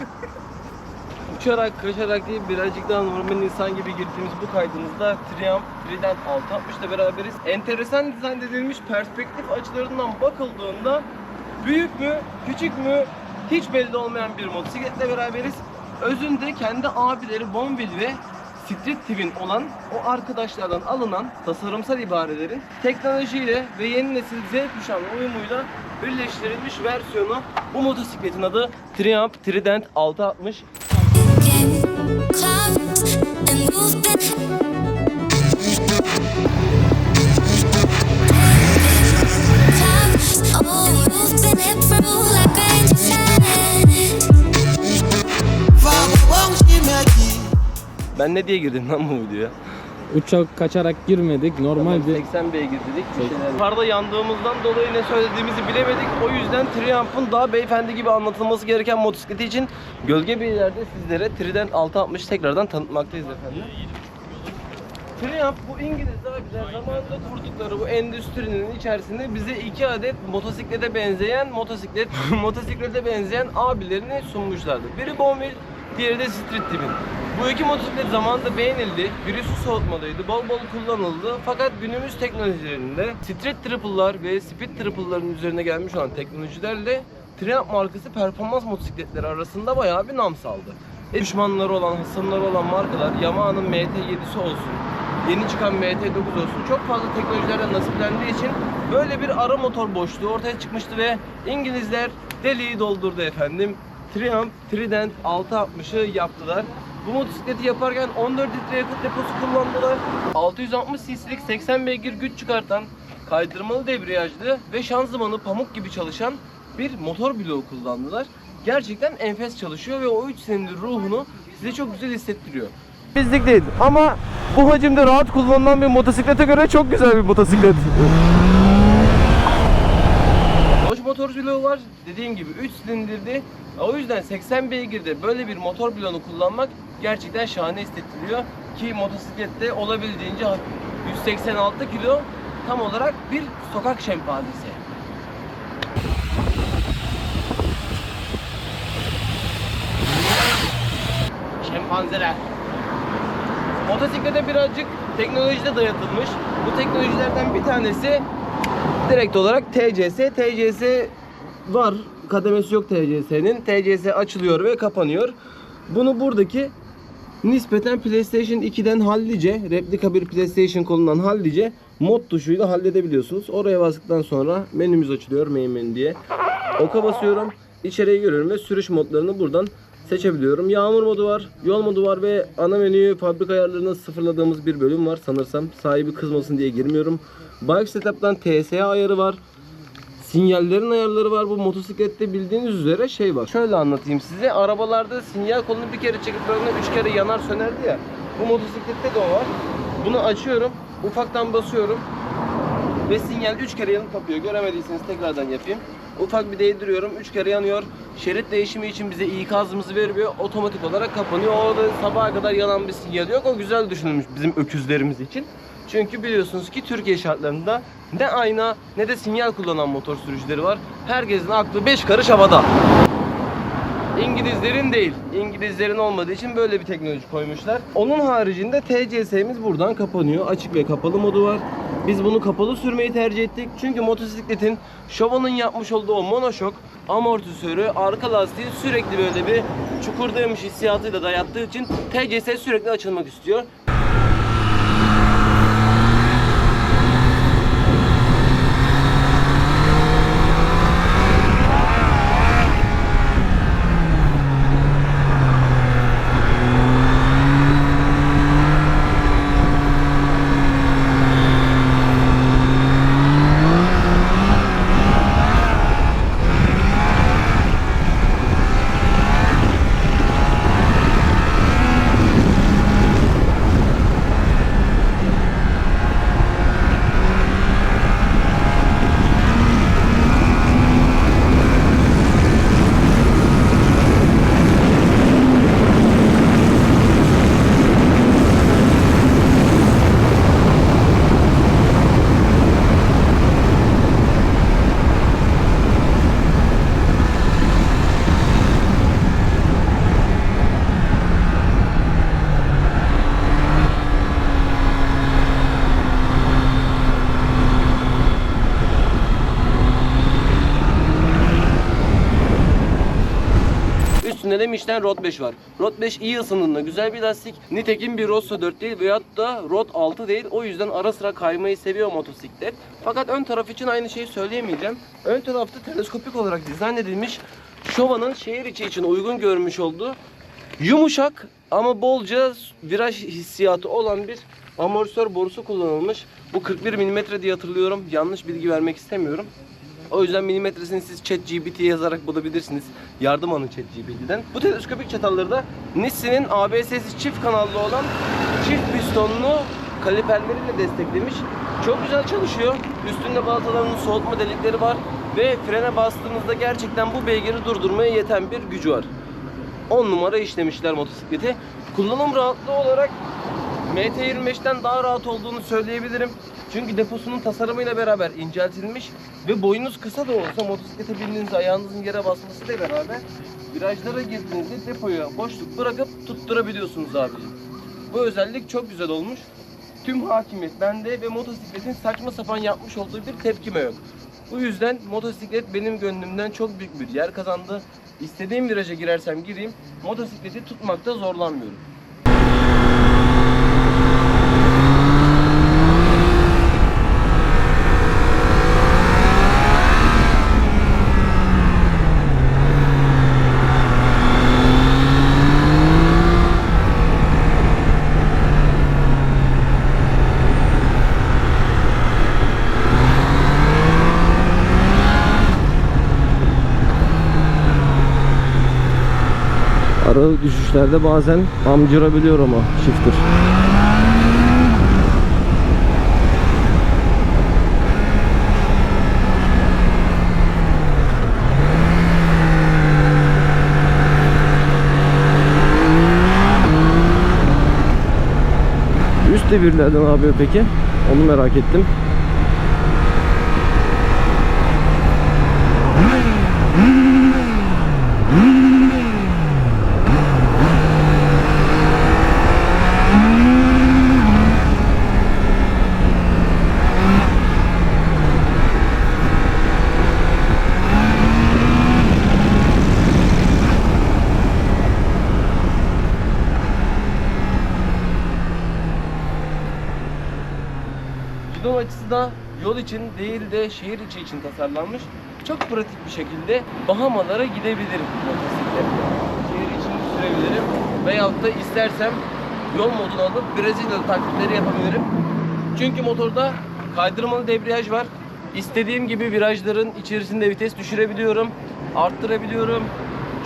Uçarak, kaçarak değil birazcık daha normal insan gibi girdiğimiz bu kaydımızda Triumph Trident 660 ile beraberiz. Enteresan dizayn edilmiş perspektif açılarından bakıldığında büyük mü, küçük mü hiç belli olmayan bir motosikletle beraberiz. Özünde kendi abileri Bonville ve Street Twin olan o arkadaşlardan alınan tasarımsal ibarelerin teknolojiyle ve yeni nesil Z kuşağının uyumuyla birleştirilmiş versiyonu bu motosikletin adı Triumph Trident 660 Ben ne diye girdim lan bu videoya? Uçak kaçarak girmedik. Normal bir 80 beygir dedik. bir şeyler. Yukarıda yandığımızdan dolayı ne söylediğimizi bilemedik. O yüzden Triumph'ın daha beyefendi gibi anlatılması gereken motosikleti için gölge bir yerde sizlere Trident 660 tekrardan tanıtmaktayız efendim. Triumph bu İngiliz abiler zamanında kurdukları bu endüstrinin içerisinde bize iki adet motosiklete benzeyen motosiklet motosiklete benzeyen abilerini sunmuşlardı. Biri Bonville, diğeri de Street Twin. Bu iki motosiklet zamanında beğenildi. Biri su soğutmalıydı, bol bol kullanıldı. Fakat günümüz teknolojilerinde Street Triple'lar ve Speed Triple'ların üzerine gelmiş olan teknolojilerle Triumph markası performans motosikletleri arasında bayağı bir nam saldı. E, düşmanları olan, hasımları olan markalar Yamaha'nın MT7'si olsun, yeni çıkan MT9 olsun çok fazla teknolojilerden nasiplendiği için böyle bir ara motor boşluğu ortaya çıkmıştı ve İngilizler deliği doldurdu efendim. Triumph Trident 660'ı yaptılar. Bu motosikleti yaparken 14 litre yakıt deposu kullandılar. 660 cc'lik 80 beygir güç çıkartan kaydırmalı debriyajlı ve şanzımanı pamuk gibi çalışan bir motor bloğu kullandılar. Gerçekten enfes çalışıyor ve o 3 silindir ruhunu size çok güzel hissettiriyor. Bizlik değil ama bu hacimde rahat kullanılan bir motosiklete göre çok güzel bir motosiklet. Boş motor bloğu var. Dediğim gibi 3 silindirli. O yüzden 80 beygirde böyle bir motor bloğunu kullanmak gerçekten şahane hissettiriyor. Ki motosiklette olabildiğince hafif. 186 kilo tam olarak bir sokak şempanzesi. Şempanzeler. Motosiklete birazcık teknolojide dayatılmış. Bu teknolojilerden bir tanesi direkt olarak TCS. TCS var. Kademesi yok TCS'nin. TCS açılıyor ve kapanıyor. Bunu buradaki nispeten PlayStation 2'den hallice, replika bir PlayStation kolundan hallice mod tuşuyla halledebiliyorsunuz. Oraya bastıktan sonra menümüz açılıyor main diye. Oka basıyorum. İçeriği görüyorum ve sürüş modlarını buradan seçebiliyorum. Yağmur modu var, yol modu var ve ana menüyü fabrika ayarlarını sıfırladığımız bir bölüm var sanırsam. Sahibi kızmasın diye girmiyorum. Bike setup'tan TSA ayarı var. Sinyallerin ayarları var. Bu motosiklette bildiğiniz üzere şey var. Şöyle anlatayım size. Arabalarda sinyal kolunu bir kere çekip bırakınca üç kere yanar sönerdi ya. Bu motosiklette de o var. Bunu açıyorum. Ufaktan basıyorum. Ve sinyal 3 kere yanıp kapıyor. Göremediyseniz tekrardan yapayım. Ufak bir değdiriyorum. 3 kere yanıyor. Şerit değişimi için bize ikazımızı veriyor. Otomatik olarak kapanıyor. Orada sabaha kadar yanan bir sinyal yok. O güzel düşünülmüş bizim öküzlerimiz için. Çünkü biliyorsunuz ki Türkiye şartlarında ne ayna ne de sinyal kullanan motor sürücüleri var. Herkesin aklı 5 karış havada. İngilizlerin değil. İngilizlerin olmadığı için böyle bir teknoloji koymuşlar. Onun haricinde TCS'miz buradan kapanıyor. Açık ve kapalı modu var. Biz bunu kapalı sürmeyi tercih ettik. Çünkü motosikletin Şova'nın yapmış olduğu o monoşok amortisörü, arka lastiği sürekli böyle bir çukurdaymış hissiyatıyla dayattığı için TCS sürekli açılmak istiyor. Üstünde de Michelin Road 5 var. Road 5 iyi ısındığında güzel bir lastik. Nitekim bir Rosso 4 değil veyahut da Road 6 değil. O yüzden ara sıra kaymayı seviyor motosiklet. Fakat ön taraf için aynı şeyi söyleyemeyeceğim. Ön tarafta teleskopik olarak dizayn edilmiş. Showa'nın şehir içi için uygun görmüş olduğu Yumuşak ama bolca viraj hissiyatı olan bir amortisör borusu kullanılmış. Bu 41 mm diye hatırlıyorum. Yanlış bilgi vermek istemiyorum. O yüzden milimetresini siz ChatGPT'ye yazarak bulabilirsiniz. Yardım alın ChatGPT'den. Bu teleskopik çatalları da Nissin'in ABS'si çift kanallı olan çift pistonlu kaliperleriyle desteklemiş. Çok güzel çalışıyor. Üstünde balatalarının soğutma delikleri var ve frene bastığınızda gerçekten bu beygiri durdurmaya yeten bir gücü var. 10 numara işlemişler motosikleti. Kullanım rahatlığı olarak MT25'ten daha rahat olduğunu söyleyebilirim. Çünkü deposunun tasarımıyla beraber inceltilmiş ve boyunuz kısa da olsa motosiklete bindiğinizde ayağınızın yere basmasıyla beraber virajlara girdiğinizde depoya boşluk bırakıp tutturabiliyorsunuz abicim. Bu özellik çok güzel olmuş. Tüm hakimiyet bende ve motosikletin saçma sapan yapmış olduğu bir tepkime yok. Bu yüzden motosiklet benim gönlümden çok büyük bir yer kazandı. İstediğim viraja girersem gireyim, motosikleti tutmakta zorlanmıyorum. Ara düşüşlerde bazen amcırabiliyor ama shifter. Üst devirlerden ne yapıyor peki? Onu merak ettim. Da yol için değil de şehir içi için tasarlanmış. Çok pratik bir şekilde Bahamalara gidebilirim. Şehir içinde sürebilirim. Veyahut da istersem yol modunu alıp Brezilya taklitleri yapabilirim. Çünkü motorda kaydırmalı debriyaj var. İstediğim gibi virajların içerisinde vites düşürebiliyorum. Arttırabiliyorum.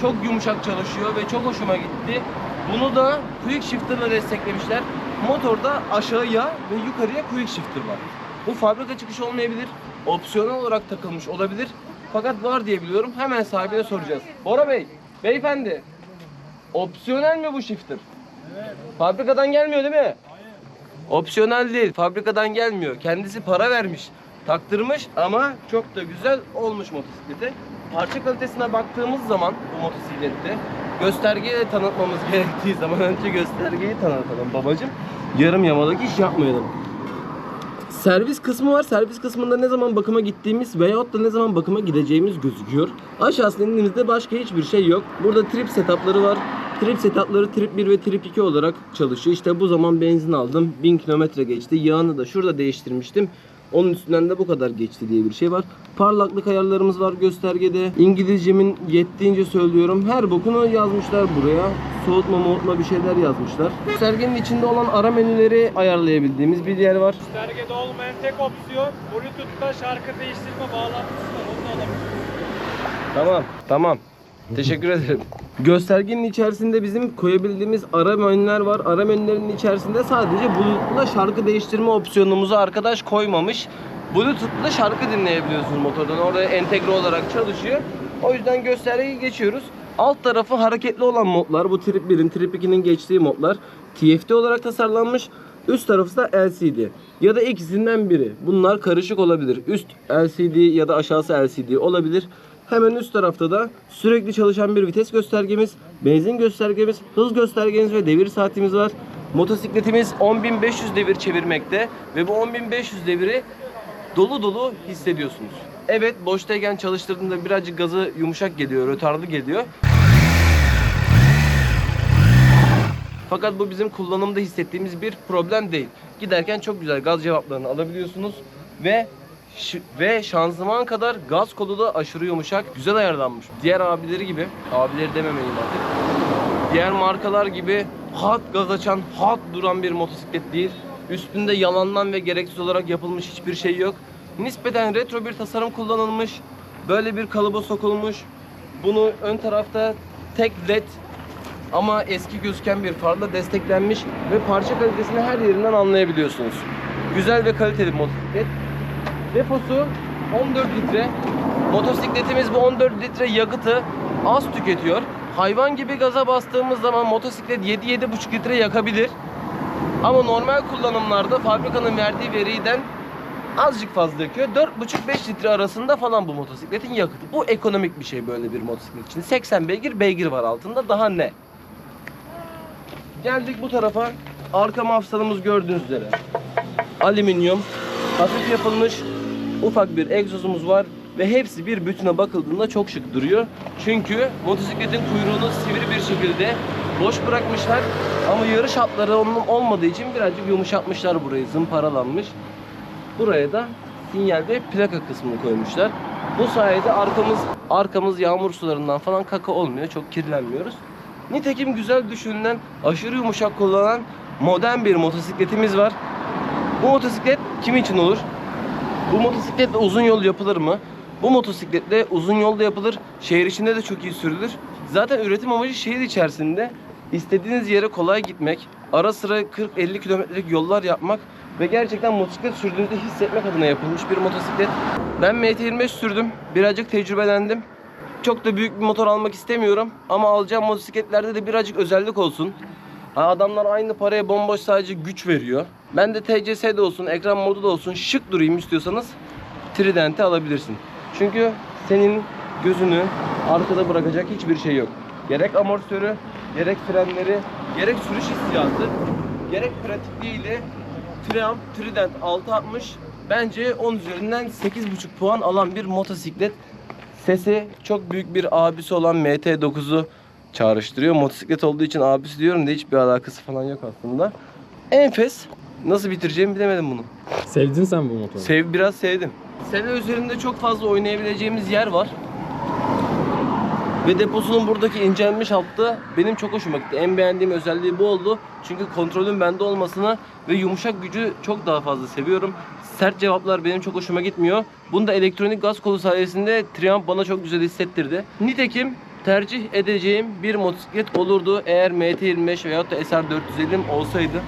Çok yumuşak çalışıyor ve çok hoşuma gitti. Bunu da quick shifter'la desteklemişler. Motorda aşağıya ve yukarıya quick shifter var. Bu fabrika çıkışı olmayabilir. Opsiyonel olarak takılmış olabilir. Fakat var diye biliyorum. Hemen sahibine soracağız. Bora Bey, beyefendi. Opsiyonel mi bu shifter? Fabrikadan gelmiyor değil mi? Opsiyonel değil, fabrikadan gelmiyor. Kendisi para vermiş, taktırmış ama çok da güzel olmuş motosiklete. Parça kalitesine baktığımız zaman bu motosiklette göstergeyle tanıtmamız gerektiği zaman önce göstergeyi tanıtalım babacım. Yarım yamalak iş yapmayalım. Servis kısmı var. Servis kısmında ne zaman bakıma gittiğimiz veyahut da ne zaman bakıma gideceğimiz gözüküyor. Aşağısında indiğimizde başka hiçbir şey yok. Burada trip setupları var. Trip setupları trip 1 ve trip 2 olarak çalışıyor. İşte bu zaman benzin aldım. 1000 kilometre geçti. Yağını da şurada değiştirmiştim. Onun üstünden de bu kadar geçti diye bir şey var. Parlaklık ayarlarımız var göstergede. İngilizcemin yettiğince söylüyorum. Her bokunu yazmışlar buraya. Soğutma moğutma bir şeyler yazmışlar. Göstergenin içinde olan ara menüleri ayarlayabildiğimiz bir yer var. Göstergede olmayan tek opsiyon Bluetooth'ta şarkı değiştirme bağlantısı var. Onu da alabilirsiniz. Tamam, tamam. Teşekkür ederim. Göstergenin içerisinde bizim koyabildiğimiz ara menüler var. Ara menülerinin içerisinde sadece Bluetooth'la şarkı değiştirme opsiyonumuzu arkadaş koymamış. Bluetooth'la şarkı dinleyebiliyorsunuz motordan. Orada entegre olarak çalışıyor. O yüzden göstergeyi geçiyoruz. Alt tarafı hareketli olan modlar. Bu Trip 1'in, Trip 2'nin geçtiği modlar. TFT olarak tasarlanmış. Üst tarafı da LCD. Ya da ikisinden biri. Bunlar karışık olabilir. Üst LCD ya da aşağısı LCD olabilir. Hemen üst tarafta da sürekli çalışan bir vites göstergemiz, benzin göstergemiz, hız göstergemiz ve devir saatimiz var. Motosikletimiz 10.500 devir çevirmekte ve bu 10.500 deviri dolu dolu hissediyorsunuz. Evet boştayken çalıştırdığında birazcık gazı yumuşak geliyor, rötarlı geliyor. Fakat bu bizim kullanımda hissettiğimiz bir problem değil. Giderken çok güzel gaz cevaplarını alabiliyorsunuz ve ve şanzıman kadar gaz kolu da aşırı yumuşak, güzel ayarlanmış. Diğer abileri gibi, abileri dememeyim artık. Diğer markalar gibi hat gaz açan, hat duran bir motosiklet değil. Üstünde yalandan ve gereksiz olarak yapılmış hiçbir şey yok. Nispeten retro bir tasarım kullanılmış. Böyle bir kalıba sokulmuş. Bunu ön tarafta tek led ama eski gözüken bir farla desteklenmiş ve parça kalitesini her yerinden anlayabiliyorsunuz. Güzel ve kaliteli motosiklet. Deposu 14 litre. Motosikletimiz bu 14 litre yakıtı az tüketiyor. Hayvan gibi gaza bastığımız zaman motosiklet 7-7,5 litre yakabilir. Ama normal kullanımlarda fabrikanın verdiği veriden azıcık fazla yakıyor. 4,5-5 litre arasında falan bu motosikletin yakıtı. Bu ekonomik bir şey böyle bir motosiklet için. 80 beygir beygir var altında daha ne? Geldik bu tarafa. Arka mafsalımız gördüğünüz üzere. Alüminyum, hafif yapılmış ufak bir egzozumuz var ve hepsi bir bütüne bakıldığında çok şık duruyor. Çünkü motosikletin kuyruğunu sivri bir şekilde boş bırakmışlar ama yarış hatları onun olmadığı için birazcık yumuşatmışlar burayı, zımparalanmış. Buraya da sinyal ve plaka kısmını koymuşlar. Bu sayede arkamız arkamız yağmur sularından falan kaka olmuyor. Çok kirlenmiyoruz. Nitekim güzel düşünülen, aşırı yumuşak kullanan modern bir motosikletimiz var. Bu motosiklet kim için olur? Bu motosikletle uzun yol yapılır mı? Bu motosikletle uzun yolda yapılır. Şehir içinde de çok iyi sürülür. Zaten üretim amacı şehir içerisinde istediğiniz yere kolay gitmek, ara sıra 40-50 kilometrelik yollar yapmak ve gerçekten motosiklet sürdüğünüzde hissetmek adına yapılmış bir motosiklet. Ben MT25 sürdüm. Birazcık tecrübelendim. Çok da büyük bir motor almak istemiyorum ama alacağım motosikletlerde de birazcık özellik olsun. Adamlar aynı paraya bomboş sadece güç veriyor. Ben de TCS'de olsun, ekran modu da olsun şık durayım istiyorsanız Trident'i alabilirsin. Çünkü senin gözünü arkada bırakacak hiçbir şey yok. Gerek amortisörü, gerek frenleri, gerek sürüş hissiyatı, gerek pratikliğiyle Triumph Trident 660 bence 10 üzerinden 8.5 puan alan bir motosiklet. Sesi çok büyük bir abisi olan MT9'u çağrıştırıyor. Motosiklet olduğu için abisi diyorum da hiçbir alakası falan yok aslında. Enfes. Nasıl bitireceğimi bilemedim bunu. Sevdin sen bu motoru. Sev biraz sevdim. Sene üzerinde çok fazla oynayabileceğimiz yer var. Ve deposunun buradaki incelmiş hattı benim çok hoşuma gitti. En beğendiğim özelliği bu oldu. Çünkü kontrolün bende olmasını ve yumuşak gücü çok daha fazla seviyorum. Sert cevaplar benim çok hoşuma gitmiyor. Bunu da elektronik gaz kolu sayesinde Triumph bana çok güzel hissettirdi. Nitekim tercih edeceğim bir motosiklet olurdu eğer MT25 veyahut da SR450 olsaydı.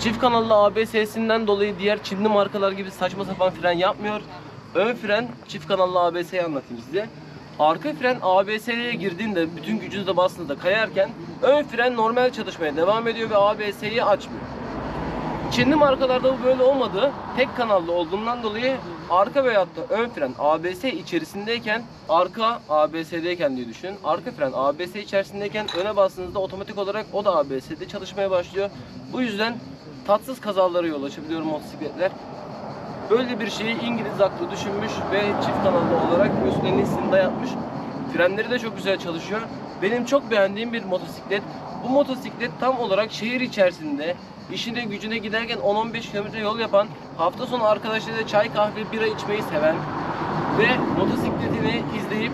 Çift kanallı ABS'sinden dolayı diğer Çinli markalar gibi saçma sapan fren yapmıyor. Ön fren çift kanallı ABS'yi anlatayım size. Arka fren ABS'ye girdiğinde bütün gücünüzle de bastığında kayarken ön fren normal çalışmaya devam ediyor ve ABS'yi açmıyor. Çinli markalarda bu böyle olmadı. Tek kanallı olduğundan dolayı arka veyahut da ön fren ABS içerisindeyken arka ABS'deyken diye düşünün. Arka fren ABS içerisindeyken öne bastığınızda otomatik olarak o da ABS'de çalışmaya başlıyor. Bu yüzden tatsız kazalara yol açabiliyor motosikletler. Böyle bir şeyi İngiliz aklı düşünmüş ve çift kanallı olarak üstüne Nissin dayatmış. Frenleri de çok güzel çalışıyor. Benim çok beğendiğim bir motosiklet. Bu motosiklet tam olarak şehir içerisinde işine gücüne giderken 10-15 km yol yapan, hafta sonu arkadaşlarıyla çay kahve bira içmeyi seven ve motosikletini izleyip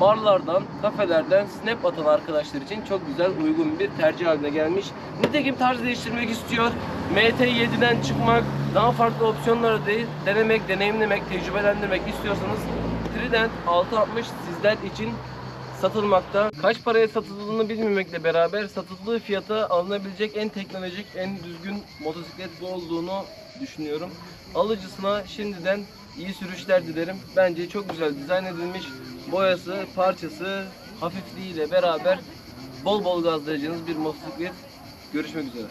barlardan, kafelerden snap atan arkadaşlar için çok güzel uygun bir tercih haline gelmiş. Nitekim tarz değiştirmek istiyor. MT7'den çıkmak, daha farklı opsiyonları de denemek, deneyimlemek, tecrübelendirmek istiyorsanız Trident 660 sizler için satılmakta. Kaç paraya satıldığını bilmemekle beraber satıldığı fiyata alınabilecek en teknolojik, en düzgün motosiklet bu olduğunu düşünüyorum. Alıcısına şimdiden iyi sürüşler dilerim. Bence çok güzel dizayn edilmiş. Boyası, parçası, hafifliğiyle beraber bol bol gazlayacağınız bir motosiklet. Görüşmek üzere.